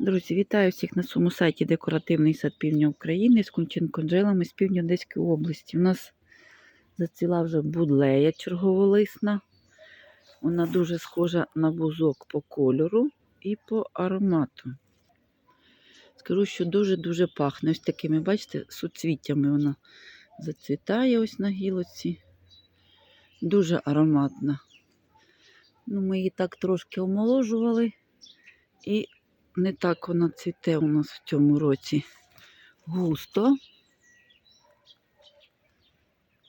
Друзі, вітаю всіх на своєму сайті Декоративний сад Півдня України з кунчин-конджелами з півдня Одеської області. У нас заціла вже будлея черговолисна. Вона дуже схожа на бузок по кольору і по аромату. Скажу, що дуже-дуже пахне. Ось такими, бачите, суцвіттями вона зацвітає ось на гілоці. Дуже ароматна. Ну, ми її так трошки омоложували. І не так вона цвіте у нас в цьому році густо.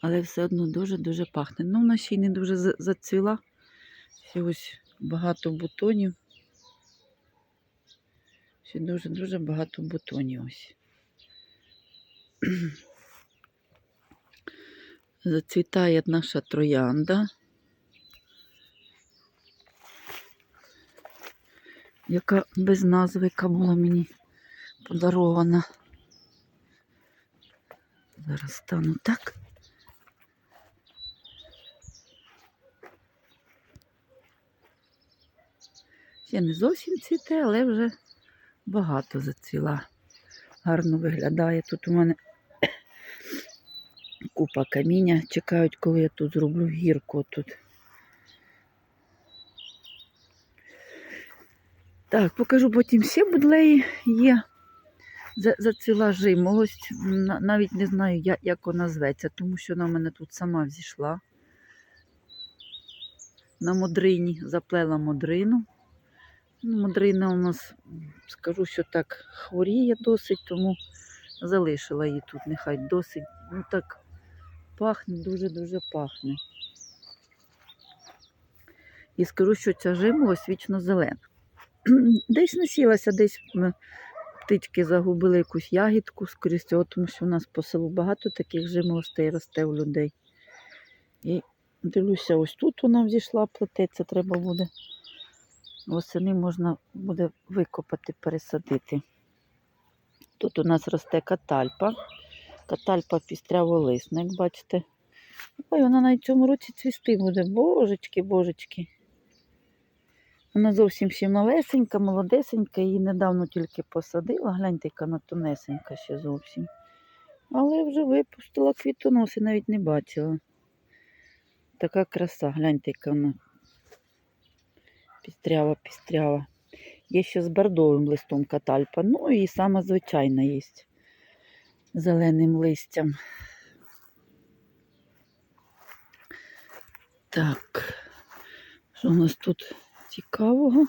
Але все одно дуже-дуже пахне. Ну, вона ще й не дуже зацвіла. Ще ось багато бутонів. Ще дуже-дуже багато бутонів ось. Зацвітає наша троянда. Яка без назви, яка була мені подарована. Зараз стану так. Ще не зовсім цвіте, але вже багато зацвіла. Гарно виглядає. Тут у мене купа каміння. Чекають, коли я тут зроблю гірку тут. Так, покажу потім ще будлеї є. За- Зацвіла жимолость. Навіть не знаю, як, як вона зветься, тому що вона в мене тут сама взійшла. На модрині заплела модрину. Ну, Модрина у нас, скажу, що так хворіє досить, тому залишила її тут. Нехай досить. Ну так пахне, дуже-дуже пахне. І скажу, що ця жимолость вічно зелена. Десь насілася, десь птички загубили якусь ягідку, скоріше всього, тому що у нас по селу багато таких жимолостей росте у людей. І дивлюся, ось тут вона взійшла, плететься, треба буде. Восени можна буде викопати, пересадити. Тут у нас росте катальпа. Катальпа пістряволисна, як бачите. Ой, вона навіть цьому році цвісти буде. Божечки, божечки. Вона зовсім ще малесенька, молодесенька, її недавно тільки посадила. Гляньте, яка вона ще зовсім. Але вже випустила квітоноси, навіть не бачила. Така краса, гляньте, яка вона пістрява, пістрява. Є ще з бордовим листом катальпа. Ну і сама звичайна є зеленим листям. Так, що у нас тут цікавого?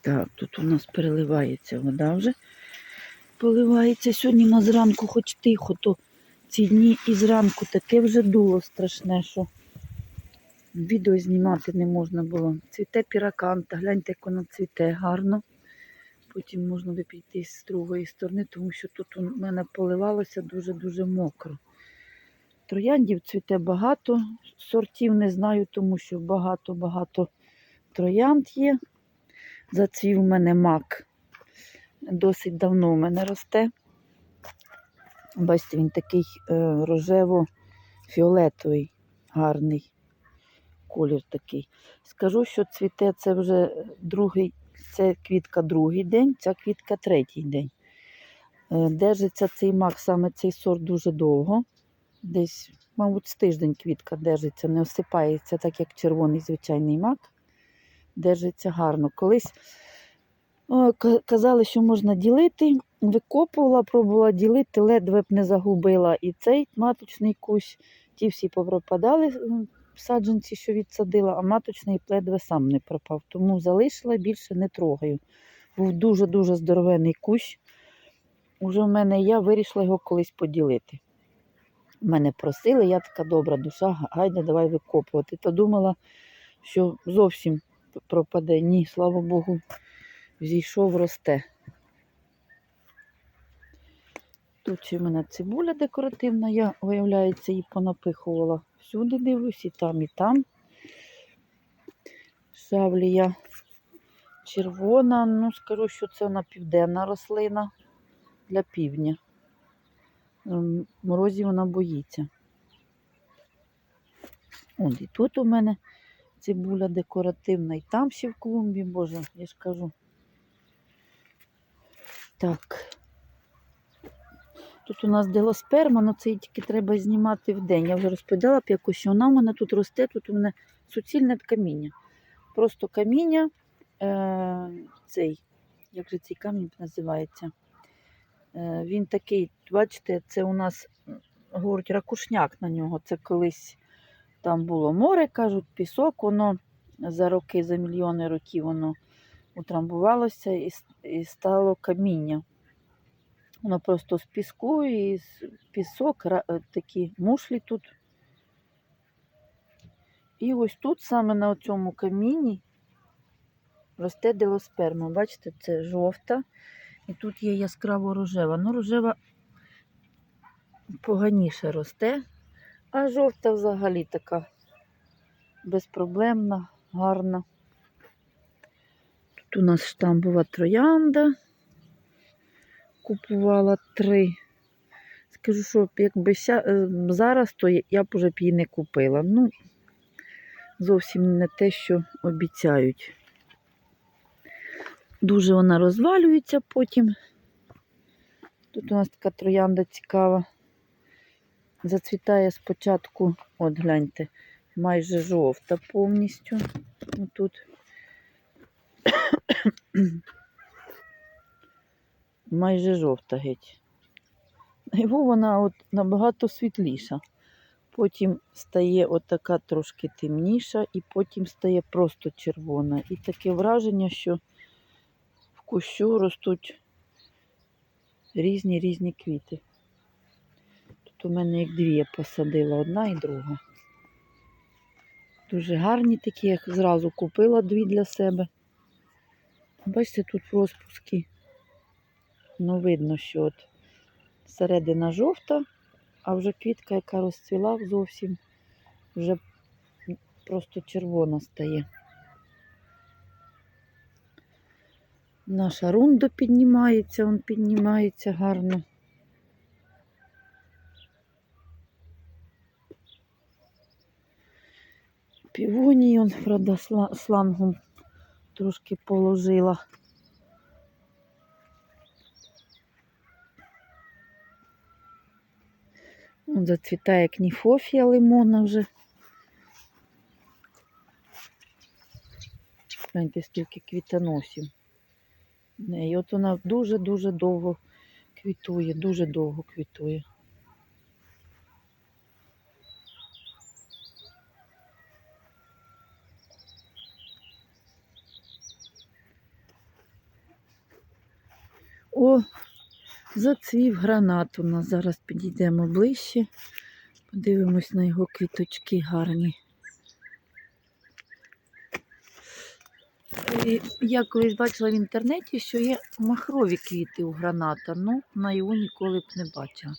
Так, тут у нас переливається вода вже. Поливається сьогодні на зранку, хоч тихо, то ці дні і зранку таке вже дуло страшне, що відео знімати не можна було. Цвіте піраканта, гляньте, як вона цвіте гарно. Потім можна би піти з другої сторони, тому що тут у мене поливалося дуже-дуже мокро. Трояндів цвіте багато, сортів не знаю, тому що багато-багато троянд є. Зацвів у мене мак. Досить давно у мене росте. Бачите, він такий е, рожево-фіолетовий, гарний колір такий. Скажу, що цвіте це вже другий, це квітка другий день, ця квітка третій день. Е, Держиться цей мак, саме цей сорт дуже довго. Десь, мабуть, з тиждень квітка держиться, не осипається, так як червоний звичайний мак. Держиться гарно. Колись о, казали, що можна ділити. Викопувала, пробувала ділити, ледве б не загубила і цей маточний кущ. Ті всі попропадали саджанці, що відсадила, а маточний ледве сам не пропав. Тому залишила більше не трогаю. Був дуже-дуже здоровений кущ. Уже в мене я вирішила його колись поділити. Мене просили, я така добра душа, га- гайде, давай викопувати. Та думала, що зовсім пропаде. Ні, слава Богу, зійшов, росте. Тут ще в мене цибуля декоративна, я, виявляється, її понапихувала. Всюди дивлюсь, і там, і там. Шавлія червона, ну скажу, що це вона південна рослина для півдня. Морозів вона боїться. От і тут у мене цибуля декоративна, і там ще в клумбі, боже, я ж кажу. Так. Тут у нас делосперма, але це її тільки треба знімати вдень. Я вже розповідала б якось, що вона у мене тут росте, тут у мене суцільне каміння. Просто каміння, е, цей, як же цей камінь називається? Е, він такий, бачите, це у нас м, говорять ракушняк на нього. Це колись там було море, кажуть, пісок, воно за роки, за мільйони років воно утрамбувалося і, і стало каміння. Воно просто з піску і з пісок, е, такі мушлі тут. І ось тут саме на цьому камінні росте делосперма. Бачите, це жовта. І тут є яскраво рожева. Ну, рожева поганіше росте, а жовта взагалі така безпроблемна, гарна. Тут у нас штамбова троянда. Купувала три. Скажу, що якби ся- е, зараз, то я- б уже б її не купила. Ну, зовсім не те, що обіцяють. Дуже вона розвалюється потім. Тут у нас така троянда цікава. Зацвітає спочатку, от гляньте, майже жовта повністю. Отут. Майже жовта геть. Його вона от набагато світліша. Потім стає отака трошки темніша, і потім стає просто червона. І таке враження, що в кущу ростуть різні різні квіти. Тут у мене їх дві я посадила, одна і друга. Дуже гарні такі, я зразу купила дві для себе. Бачите, тут розпуски. Ну, видно, що от середина жовта, а вже квітка, яка розцвіла зовсім, вже просто червона стає. Наша рундо піднімається, він піднімається гарно. Півоній, он, правда, слангом трошки положила. Он зацвітає кніфофія лимона вже. Гляньте, скільки квітоносів. неї. От вона дуже-дуже довго квітує, дуже довго квітує. О, зацвів гранат у нас. Зараз підійдемо ближче. Подивимось на його квіточки гарні. І Я колись бачила в інтернеті, що є махрові квіти у граната, ну на його ніколи б не бачила.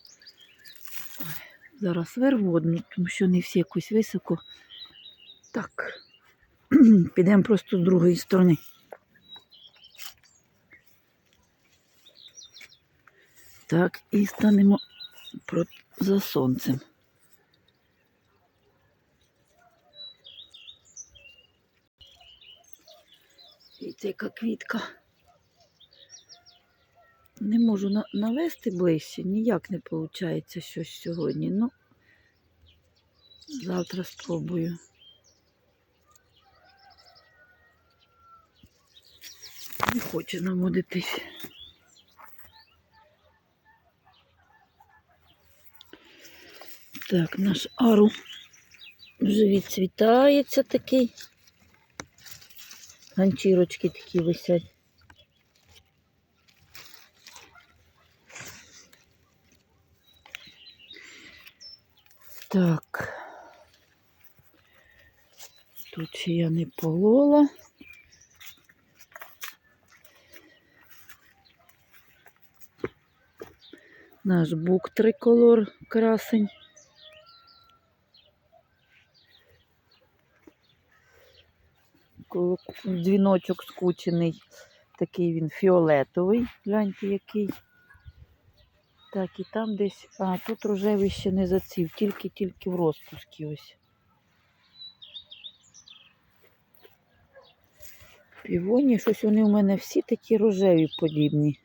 Зараз вирву одну, тому що не всі якось високо. Так, підемо просто з другої сторони. Так, і станемо за сонцем. Дивіться, яка квітка. Не можу на- навести ближче, ніяк не виходить щось сьогодні. Ну, завтра спробую. Не хоче наводитись. Так, наш ару вже відцвітається такий. Ганчірочки такі висять. Так. Тут ще я не полола. Наш бук триколор красень. дзвіночок скучений. Такий він фіолетовий, гляньте який. Так, і там десь, а тут рожевий ще не заців, тільки-тільки в розпускі ось. Півоні, щось вони у мене всі такі рожеві подібні.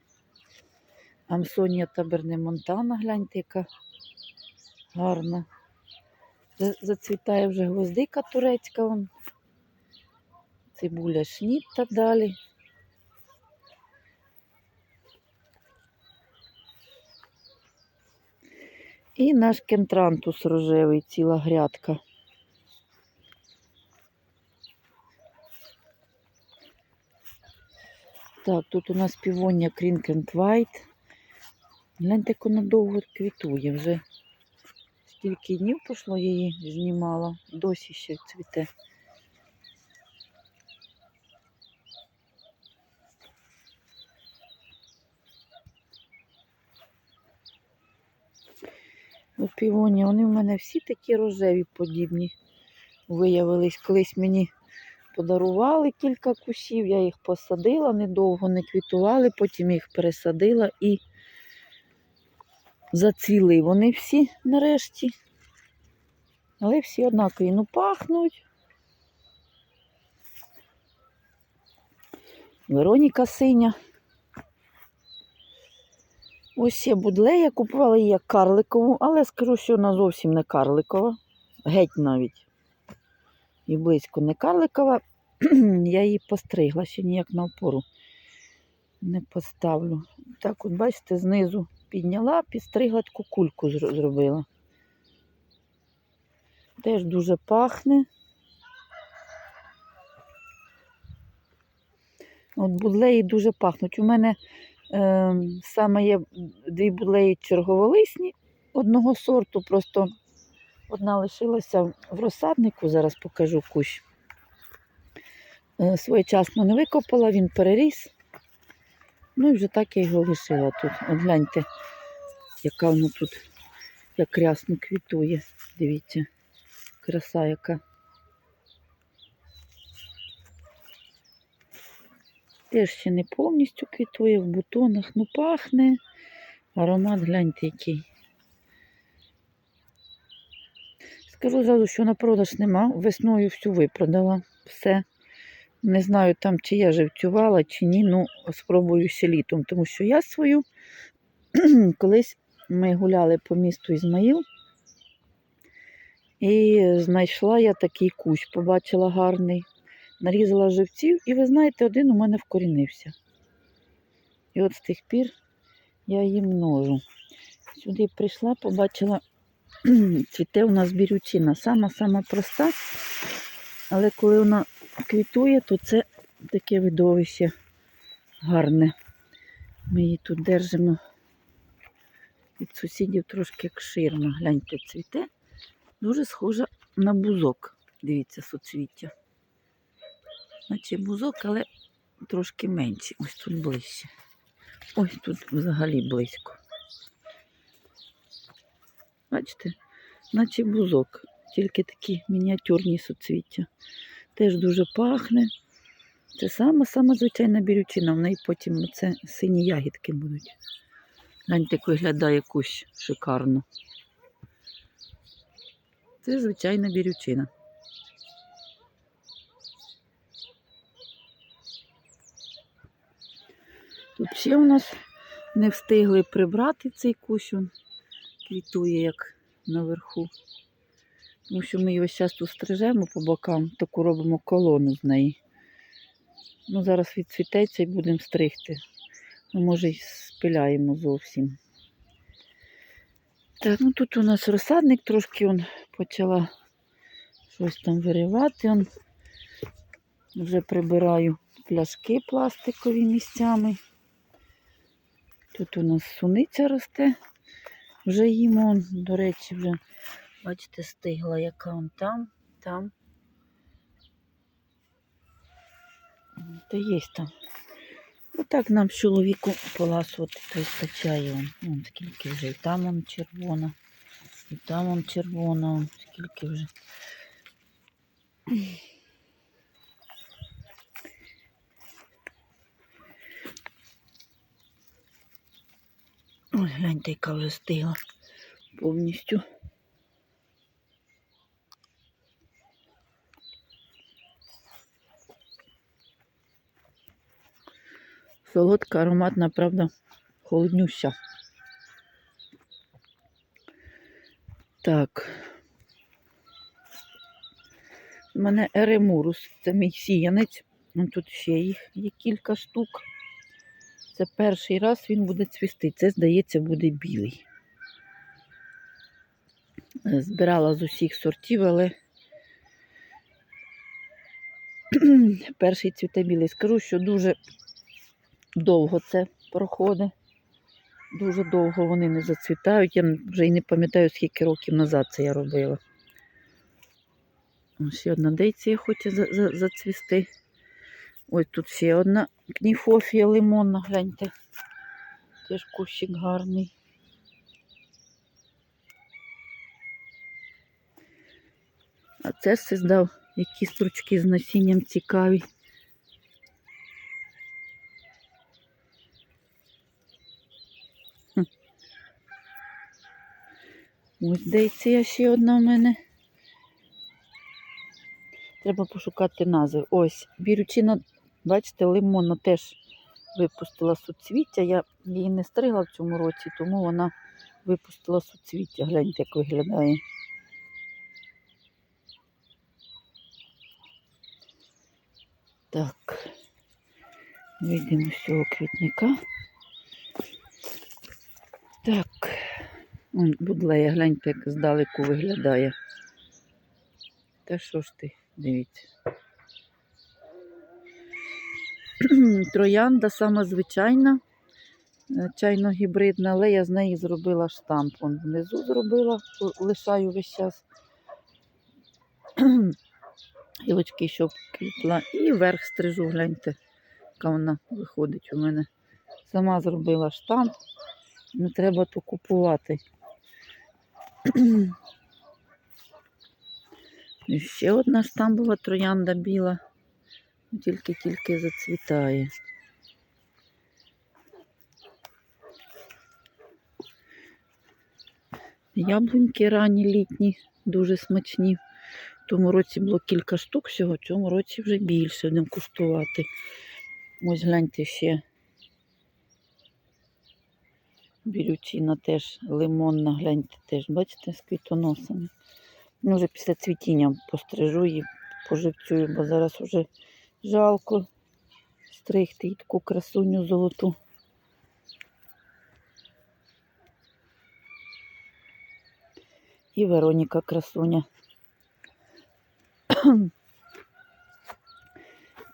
Амсонія таберне Монтана, гляньте, яка гарна. Зацвітає вже гвоздика турецька. Вон. Цибуля шніт та далі. І наш кентрантус рожевий, ціла грядка. Так, тут у нас півоння Крінкенд White. Гляньте, як вона довго квітує вже. Стільки днів пройшло, я її знімала, досі ще цвіте. От півоні, вони в мене всі такі рожеві подібні. Виявились, колись мені подарували кілька кущів, я їх посадила, недовго не квітували, потім їх пересадила і зацвіли вони всі нарешті. Але всі однакові. Ну, пахнуть. Вероніка синя. Ось я будлея, купувала її як карликову, але скажу, що вона зовсім не карликова. Геть навіть. І близько не карликова. Я її постригла, ще ніяк на опору не поставлю. Так, от бачите, знизу підняла, підстригла таку кульку зробила. Теж дуже пахне. От будлеї дуже пахнуть. У мене саме є дві будлеї черговолисні одного сорту, просто одна лишилася в розсаднику, зараз покажу кущ. Е, своєчасно не викопала, він переріс. Ну і вже так я його лишила тут. От гляньте, яка воно тут як рясно квітує. Дивіться, краса яка. Теж ще не повністю квітує в бутонах, ну пахне. Аромат гляньте який. Скажу зразу, що на продаж нема. Весною всю випродала. Все. Не знаю там, чи я живцювала, чи ні. Ну, спробую ще літом, тому що я свою колись ми гуляли по місту Ізмаїл. І знайшла я такий кущ, побачила гарний, нарізала живців, і ви знаєте, один у мене вкорінився. І от з тих пір я її множу. Сюди прийшла, побачила, цвіте у нас бірючина. Сама-сама проста, але коли вона квітує, то це таке видовище гарне. Ми її тут держимо від сусідів трошки як ширма. Гляньте, цвіте. Дуже схожа на бузок. Дивіться, суцвіття. Наче бузок, але трошки менший. Ось тут ближче. Ось тут взагалі близько. Бачите, наче бузок, тільки такі мініатюрні суцвіття. Теж дуже пахне. Це сама сама звичайна бірючина, в неї потім це сині ягідки будуть. Гляньте, як виглядає кущ шикарно. Це звичайна бірючина. Тут ще у нас не встигли прибрати цей кущ, він квітує як наверху. Тому що ми його зараз тут стрижемо по бокам, таку робимо колону з неї. Ну, зараз відцвітеться і будемо стригти. Ну, може, й спиляємо зовсім. Так, ну тут у нас розсадник трошки он почала щось там виривати. Он. Вже прибираю пляшки пластикові місцями. Тут у нас суниця росте. Вже їмо, до речі, вже, бачите, стигла, яка он там, там. Та є там. Отак нам з чоловіком поласувати вистачає. Вон, скільки вже. І там он червона, і там он червона, вон скільки вже. Ой, гляньте, яка вже стигла повністю. Солодка, ароматна, правда, холоднюща. Так. У мене еремурус, це мій сіянець. Ну, Тут ще їх є кілька штук. Це перший раз він буде цвісти. Це, здається, буде білий. Е, Збирала з усіх сортів, але перший цвіте білий. Скажу, що дуже довго це проходить. Дуже довго вони не зацвітають. Я вже і не пам'ятаю, скільки років назад це я робила. Ще одна дейція хоче за- за- зацвісти. Ось тут ще одна кніфофія лимонна, гляньте. Теж кущик гарний. А це все здав, які стручки з насінням цікаві. Хм. Ось дейція ще одна в мене. Треба пошукати назви. Ось, бірючина, бачите, лимонна теж випустила суцвіття. Я її не стригла в цьому році, тому вона випустила суцвіття. Гляньте, як виглядає. Так, вийдемо з цього квітника. Так, будлея, гляньте, як здалеку виглядає. Та що ж ти, дивіться. Троянда сама звичайна, е, чайно-гібридна, але я з неї зробила штамп. Вон внизу зробила, лишаю весь час. Гілочки, щоб квітла. І верх стрижу, гляньте, яка вона виходить у мене. Сама зробила штамп, не треба то купувати. І ще одна штамбова троянда біла. Тільки-тільки зацвітає. Яблуньки ранні літні, дуже смачні. В тому році було кілька штук всього, в цьому році вже більше будемо куштувати. Ось гляньте ще. Бірючина теж лимонна, гляньте теж, бачите, з квітоносами. Ну, вже після цвітіння пострижу і поживцюю, бо зараз вже жалко стригти і таку красуню золоту. І Вероніка красуня.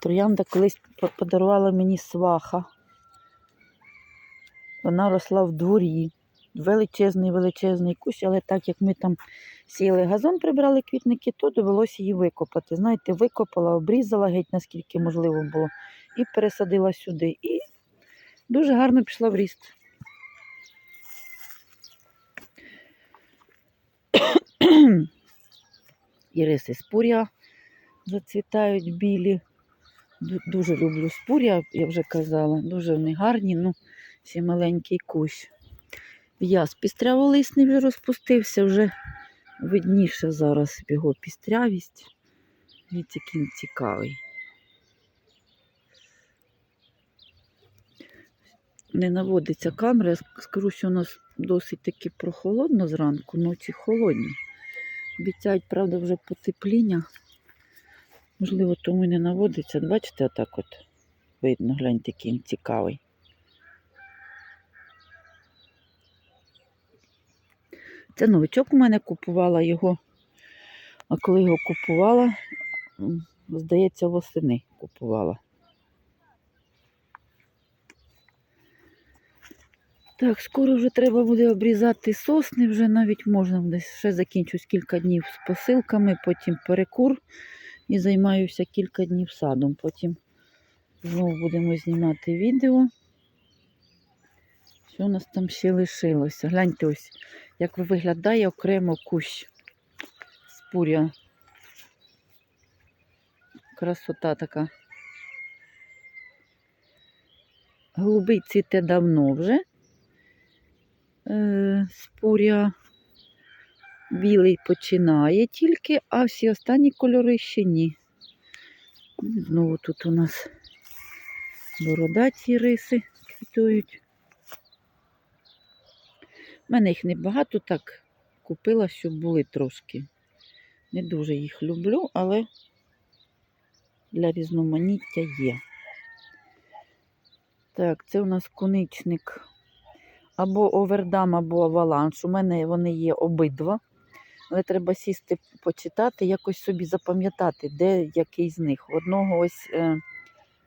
Троянда колись подарувала мені сваха. Вона росла в дворі. Величезний, величезний кущ, але так як ми там сіяли газон, прибрали квітники, то довелося її викопати. Знаєте, викопала, обрізала геть, наскільки можливо було, і пересадила сюди. І дуже гарно пішла в ріст. Іриси спуря зацвітають білі. Дуже люблю спуря, я вже казала. Дуже вони гарні, ну, ще маленький кущ. В'яз пістряволисний вже розпустився, вже видніше зараз його пістрявість. Дивіться, який цікавий. Не наводиться камера, я скажу, що у нас досить таки прохолодно зранку, ночі холодні. Обіцяють, правда, вже потепління. Можливо, тому і не наводиться. Бачите, отак от видно, гляньте, який цікавий. Це новичок у мене купувала його. А коли його купувала, здається, восени купувала. Так, скоро вже треба буде обрізати сосни, вже навіть можна десь ще закінчусь кілька днів з посилками, потім перекур і займаюся кілька днів садом. Потім знову будемо знімати відео. Що у нас там ще лишилося? Гляньте ось, як виглядає окремо кущ спуря. Красота така. Голубий цвіте давно вже. Е, спуря білий починає тільки, а всі останні кольори ще ні. Знову тут у нас Бородаті риси квітують. У мене їх небагато так купила, щоб були трошки. Не дуже їх люблю, але для різноманіття є. Так, це у нас коничник або овердам, або аваланш. У мене вони є обидва. Але треба сісти, почитати, якось собі запам'ятати, де який з них. У Одного ось е,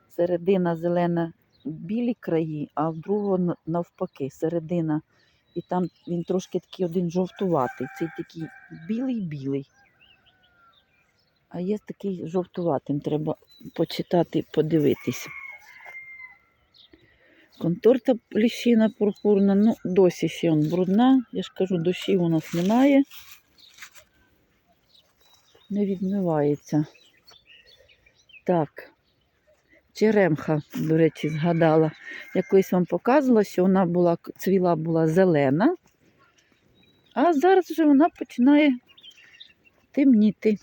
середина зелена білі краї, а в другого навпаки, середина. І там він трошки такий один жовтуватий. Цей такий білий-білий. А є такий жовтуватим, треба почитати, подивитись. Конторта ліщина пурпурна, ну, досі ще он брудна. Я ж кажу, дощів у нас немає. Не відмивається. Так. Черемха, до речі, згадала. Я колись вам показувала, що вона була, цвіла була зелена, а зараз вже вона починає темніти.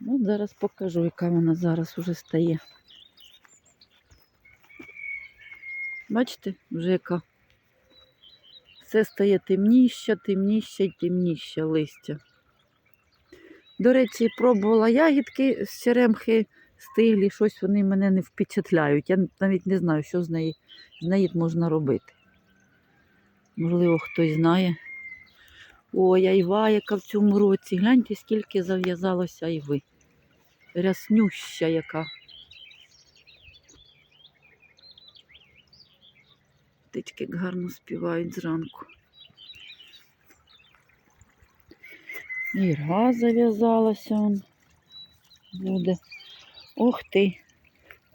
От зараз покажу, яка вона зараз уже стає. Бачите, вже яка. Все стає темніше, темніше й темніше листя. До речі, пробувала ягідки з черемхи стиглі, щось вони мене не впечатляють. Я навіть не знаю, що з неї, з неї можна робити. Можливо, хтось знає. Ой, айва, яка в цьому році. Гляньте, скільки зав'язалося айви. Ряснюща яка. Птички гарно співають зранку. Ірга зав'язалася буде. Ох ти,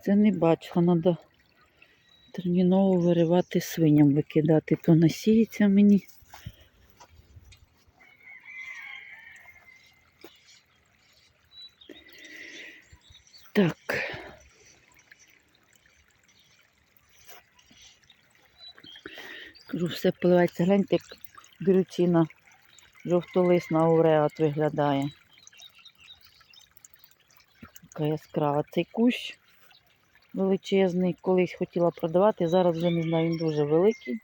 це не бачила, треба терміново виривати свиням, викидати, то насіється мені. Так. Кажу, все поливається. Гляньте, як грючина жовтолисна ауреат виглядає. Така яскрава. Цей кущ величезний, колись хотіла продавати, зараз вже не знаю, він дуже великий.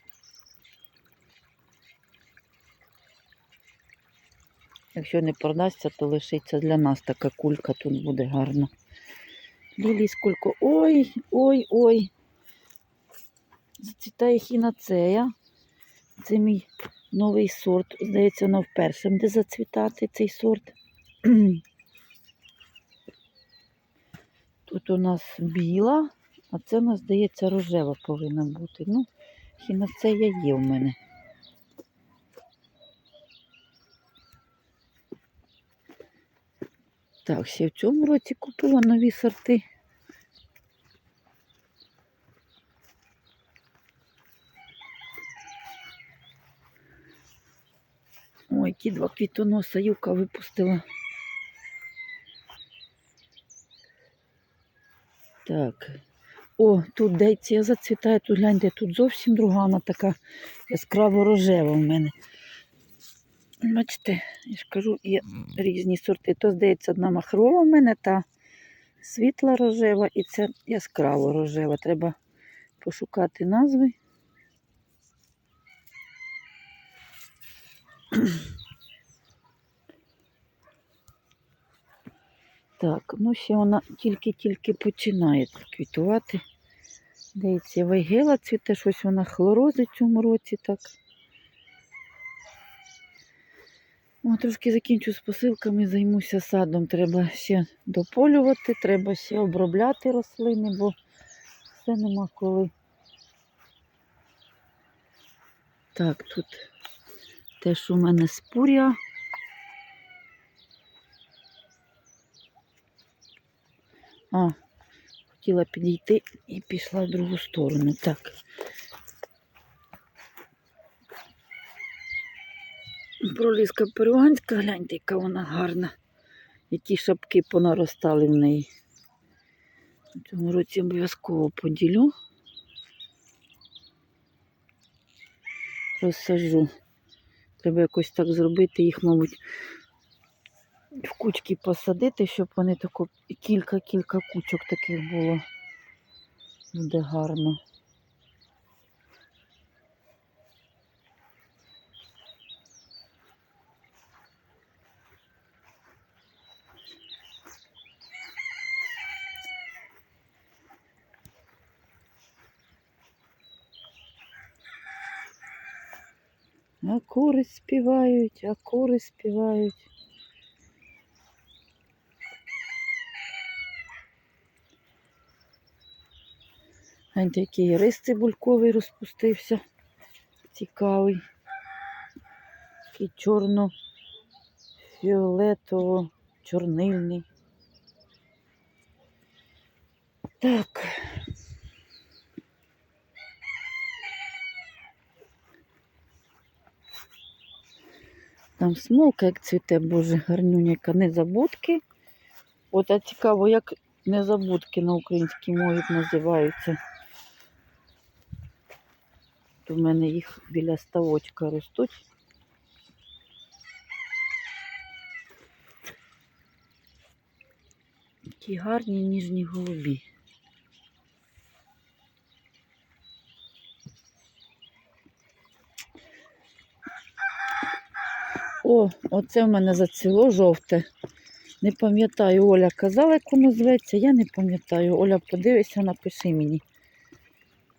Якщо не продасться, то лишиться для нас така кулька, тут буде гарно. Лілій сколько. Ой, ой, ой. Зацвітає хінацея. Це мій новий сорт. Здається, вона вперше буде зацвітати цей сорт. Тут у нас біла, а це у нас, здається, рожева повинна бути. Ну, хінацея є в мене. Так, ще в цьому році купила нові сорти. Ой, ті два квітоноса юка випустила. Так. О, тут дейція зацвітає, тут гляньте, тут зовсім друга, вона така яскраво рожева в мене. Бачите, я ж кажу, є різні сорти. То, здається, одна махрова в мене, та світла рожева і ця яскраво рожева. Треба пошукати назви. Так, ну ще вона тільки-тільки починає квітувати. Дивіться, вайгела цвіте, щось вона хлорозить в цьому році так. О, трошки закінчу з посилками, займуся садом. Треба ще дополювати, треба ще обробляти рослини, бо все нема коли. Так, тут теж у мене спуря. А, хотіла підійти і пішла в другу сторону. Так. Проліска перуанська, гляньте, яка вона гарна. Які шапки понаростали в неї. В цьому році обов'язково поділю. Розсажу. Треба якось так зробити, їх, мабуть, в кучки посадити, щоб вони тако кілька-кілька кучок таких було. Буде гарно. А кури співають, а кури співають. Гляньте, який рис цибульковий розпустився. Цікавий. Такий чорно-фіолетово, чорнильний. Так. Там смолка, як цвіте, боже, гарнюняка, незабудки. От а цікаво, як незабудки на українській мові називаються. То в мене їх біля ставочка ростуть. Такі гарні ніжні голубі. О, оце в мене зацвіло жовте. Не пам'ятаю, Оля казала, як воно зветься, я не пам'ятаю. Оля, подивися, напиши мені,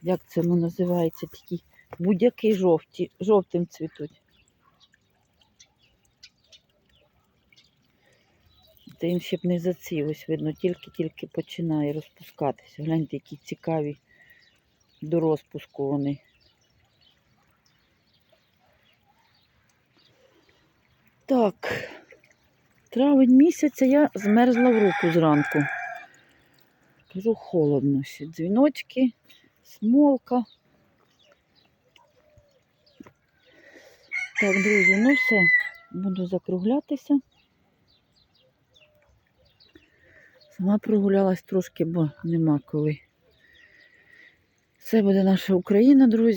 як це воно називається, такі будь-які жовті, жовтим цвітуть. Та їм ще б не зацвів, ось видно, тільки-тільки починає розпускатися. Гляньте, які цікаві до розпуску вони. Так, травень місяця я змерзла в руку зранку. Кажу, холодно ще. Дзвіночки, смолка. Так, друзі, ну все, буду закруглятися. Сама прогулялась трошки, бо нема коли. Це буде наша Україна, друзі.